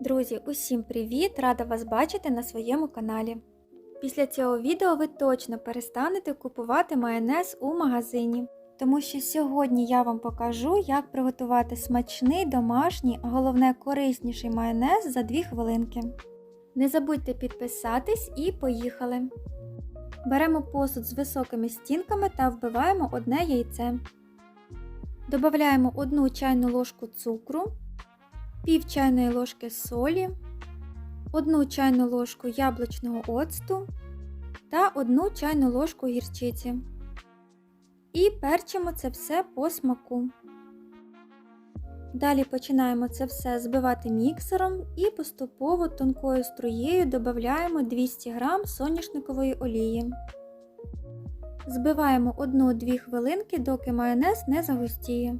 Друзі, усім привіт! Рада вас бачити на своєму каналі. Після цього відео ви точно перестанете купувати майонез у магазині, тому що сьогодні я вам покажу, як приготувати смачний домашній, а головне корисніший майонез за 2 хвилинки. Не забудьте підписатись і поїхали! Беремо посуд з високими стінками та вбиваємо одне яйце. Додаємо 1 чайну ложку цукру, пів чайної ложки солі, 1 чайну ложку яблучного оцту та 1 чайну ложку гірчиці. І перчимо це все по смаку. Далі починаємо це все збивати міксером і поступово тонкою струєю додаємо 200 г соняшникової олії. Збиваємо 1-2 хвилинки, доки майонез не загустіє.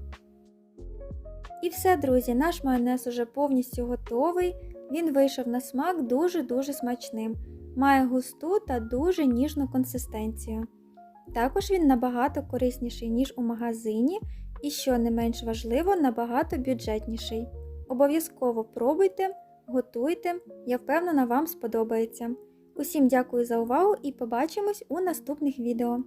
І все, друзі, наш майонез уже повністю готовий. Він вийшов на смак дуже-дуже смачним. Має густу та дуже ніжну консистенцію. Також він набагато корисніший, ніж у магазині, і, що не менш важливо, набагато бюджетніший. Обов'язково пробуйте, готуйте, я впевнена, вам сподобається. Усім дякую за увагу і побачимось у наступних відео.